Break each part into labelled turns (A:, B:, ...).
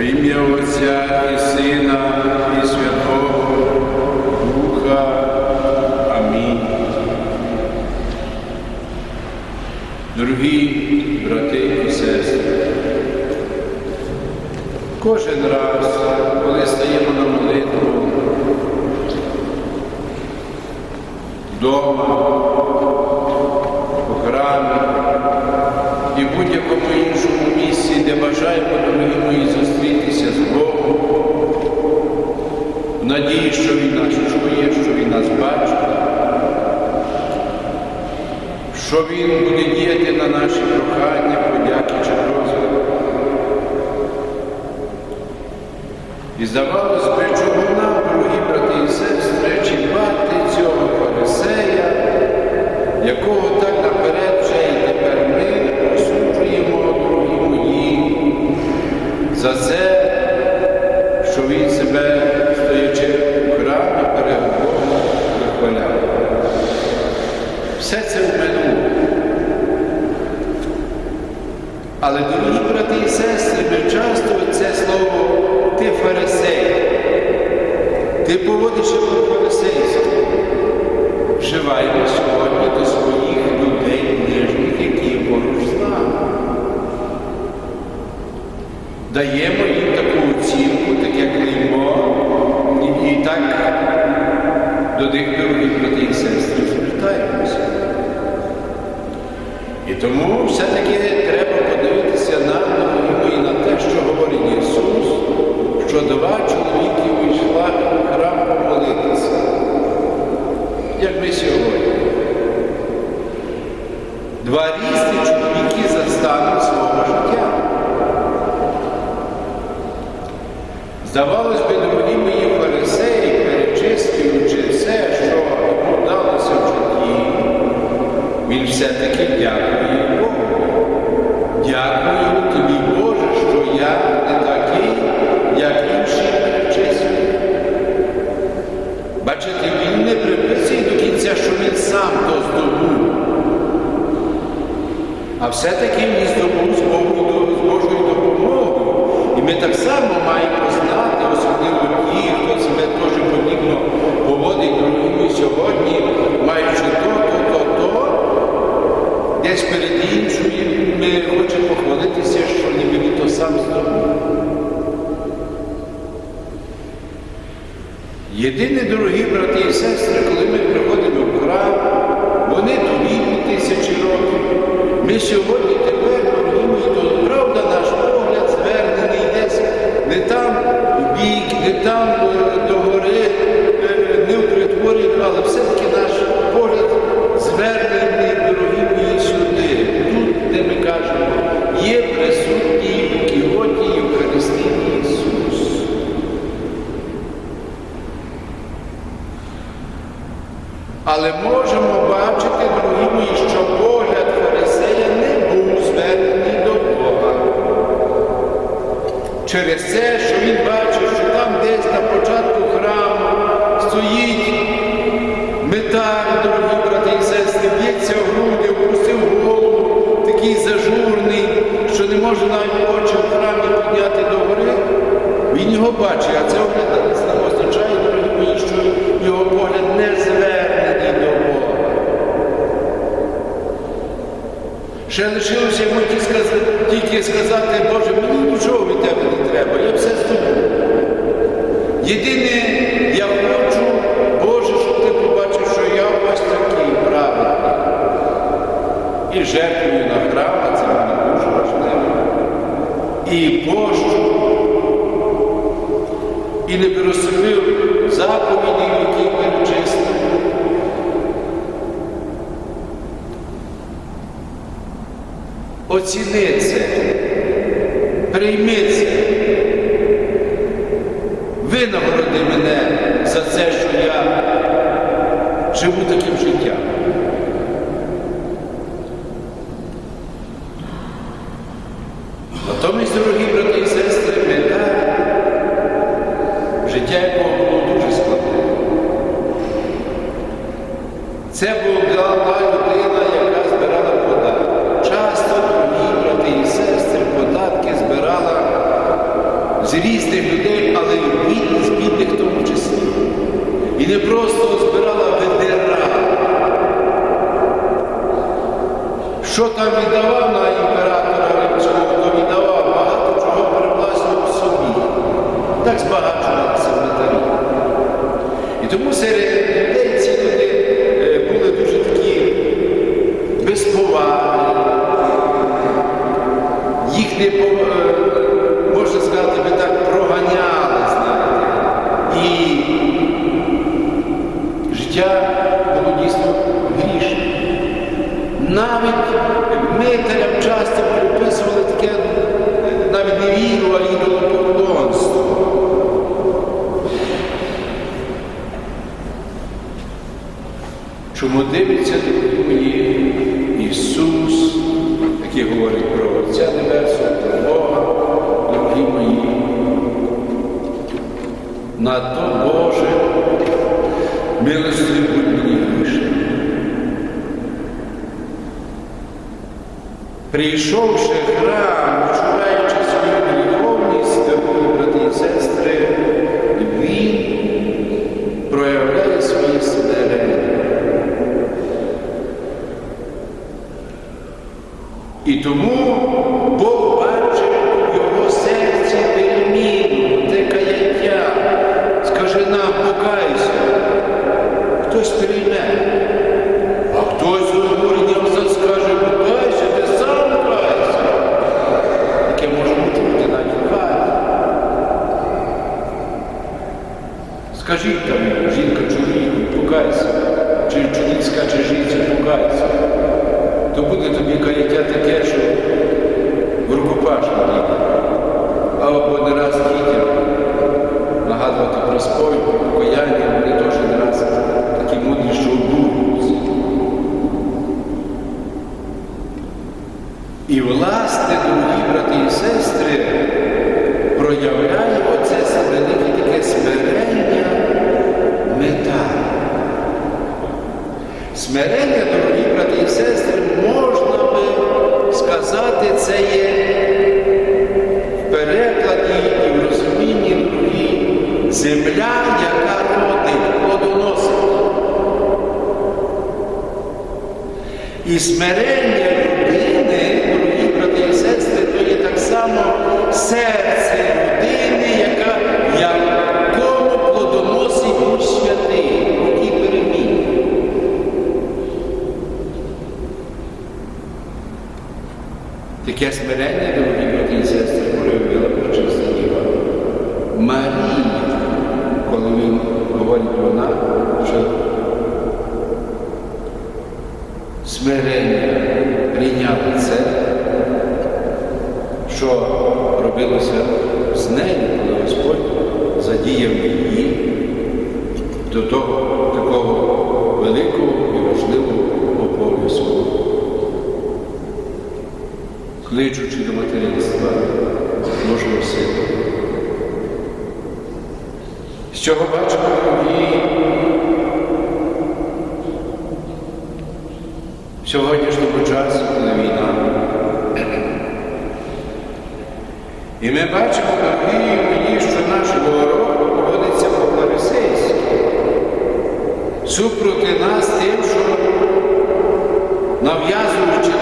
A: Во ім'я Отця і Сина, і Святого Духа. Амінь. Дорогі брати і сестри, кожен раз, коли стаємо на молитву вдома, у храмі і в будь-якому іншому місці, де бажаємо, дорогі мої, зустрітися з Богом, в надії, що Він нас чує, що Він нас бачить, що Він буде діяти на наші прохання, подяки чи просьби. І здавалось би, чому нам, дорогі брати і сестри, чіпати цього фарисея, якого так Але, дорогі брати і сестри, ми часто це слово ти фарисей, ти поводиш себе фарисейськи. Вживаємо сьогодні до своїх людей нижніх, які є поруч з нами. Даємо їм таку оцінку, таке клеймо, і, і так до них дорогих брати і сестри звертаємося. І тому все-таки треба подивитися нам, дорогі мої, на те, що говорить Ісус, що два чоловіки вийшла в храм помолитися, як ми сьогодні. Два різні чоловіки за станом свого життя. Здавалось би, все-таки дякує Богу. Дякую тобі, Боже, що я не такий, як інші перечислюють. Бачите, він не приписує до кінця, що він сам то здобув. А все-таки він здобув з Божою допомогою. І ми так само маємо знати, особливо ті, хто себе теж подібно поводить дорогі сьогодні, маючи то, то, то, то, десь перед іншою ми хочемо похвалитися, що не мені то сам здобув. Єдине, дорогі брати і сестри, коли ми приходимо в храм, вони тобі тисячі років. Ми сьогодні металь, дорогі брати і сестри, б'ється в груди, опустив голову, такий зажурний, що не може навіть очі в храмі підняти до гори. Він його бачить, а це означає, дорогі мої, що його погляд не звернений до Бога. Ще лишилося йому тільки сказати, Боже, мені нічого від тебе не треба, я все. Єдине, я хочу, Боже, щоб ти побачив, що я ось такий праведний. І жертвую на храм, а це мені дуже важливо. І пощу, і не пересобив заповіді, які перечислив. Оціни це, прийми це, винагороди мене за це, що я живу таким життям. Натомість, дорогі брати і сестри, ми так, життя якого було дуже складне. Це була людина, яка збирала податки. Часто, дорогі брати і сестри, податки збирала з різних людей, але й бідних, з бідних в тому числі. І не просто збирала ведера. Що там віддавав на імператора Римського, то віддавав, багато чого привласнював собі. Так збагачувалися вратарі. І тому серед Навіть митарям часто приписували таке навіть не віру, а ідолопоклонство. Чому дивиться мені Ісус, який говорить про Отця Небесного, про Бога, дорогі мої, надто Боже, милостиві Прийшовши храм, відчуваючи свою гріховність, дорогі брати і сестри, він проявляє своє смирення. І тому Бог бачить в його серці переміну, те каяття. Скаже нам, покайся. Хтось прийме. А хтось з розбуренням скаже, покайся, ти сам кайся. Таке може бути навіть в хаті. Скажіть там, жінка чоловіку, покайся. Чи чоловік скаже жінці, покайся. То буде тобі каяття таке, що в рукопашну дійде. Або не раз дітям нагадувати про сповідь, про покаяння, вони теж не раз такі мудрі, що обурюються. І власне, дорогі брати і сестри, проявляє оце велике таке смирення мета. Смирення, дорогі брати і сестри, можна би сказати, це є в перекладі і в розумінні дорогі земля, яка родить, плодоносить. І смирення людини, дорогі брати і сестри, то є так само серце смирення прийняла це, що робилося з нею, коли Господь задіяв її до того такого великого і важливого обов'язку, кличучи до материнства Божого Сина. З чого бачимо дорогі сьогоднішнього часу, коли війна. І ми бачимо, дорогі мої, що наш ворог поводиться по фарисейськи супроти нас тим, що нав'язуючи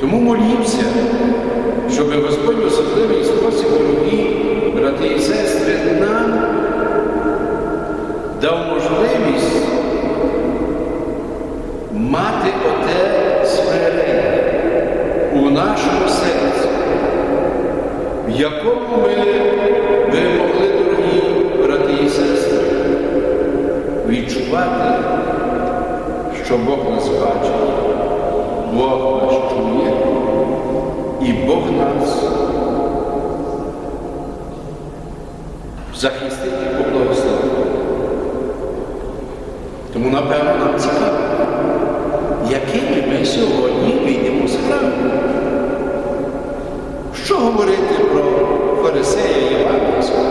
A: Тому молімося, щоб Господь особливий спосіб, дорогі брати і сестри, нам дав можливість мати оте смирення у нашому серці, в якому ми, ви могли, дорогі брати і сестри, відчувати, що Бог нас бачить, Бог нас чує, і Бог нас захистить і поблагословить. Тому, напевно, нам цікаво, якими ми сьогодні вийдемо з храму. Що говорити про фарисея Євангельського?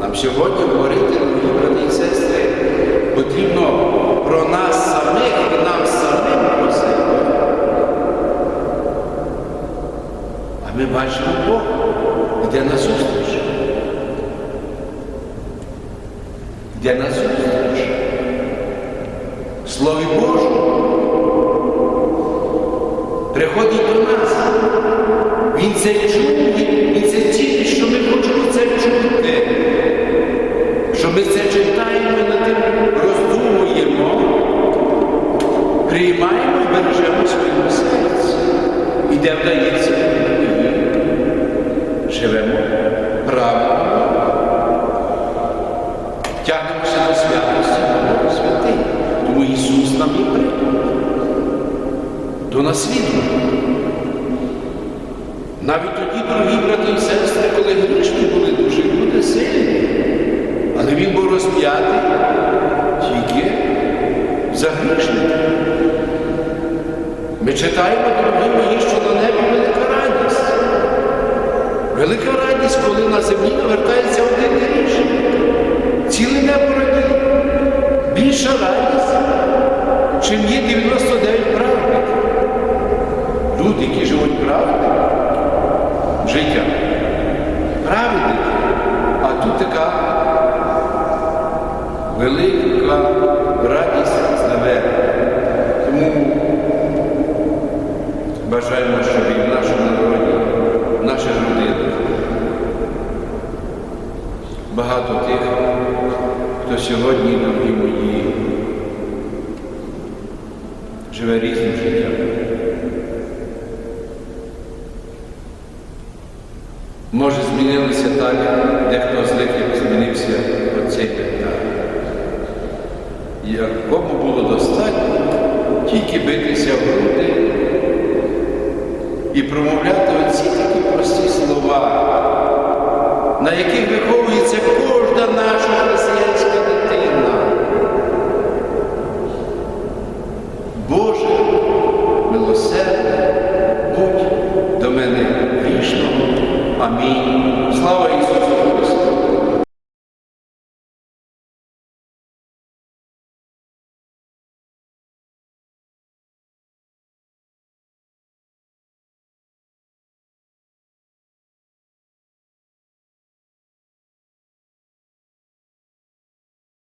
A: Нам сьогодні говорити, дорогі брати і сестри, потрібно про нас самих і нам самим про себе. А ми бачимо Бог, йде на зустріч. Йде на зустріч. В Слові Божому. Приходить до нас. Він це чує, він це тільки, що ми хочемо це чути. Що ми це читаємо і над тим роздумуємо, приймаємо і бережемо своєму серці. І де вдається, святості, Бог святий. Тому Ісус нам і приклад. До наслідування. Навіть тоді, дорогі брати і сестри, коли грішні були дуже люди сильні, але він був розп'ятий тільки за грішника. Ми читаємо, дорогі мої, що на небі велика радість. Велика радість, коли на землі навертається один грішник. Ціле небо радіє. Більша радість, чим є 99 праведників. Люди, які живуть праведними, життя. Праведники. А тут така велика радість з неба. Тому бажаємо, щоб і в нашому народі, в наших родинах багато тих, хто сьогодні, дорогі мої, живе різним життям. Може, змінилося так, дехто з них змінився оцей пентар. Якому було достатньо тільки битися в груди і промовляти оці такі прості слова, на яких виховується кожна наша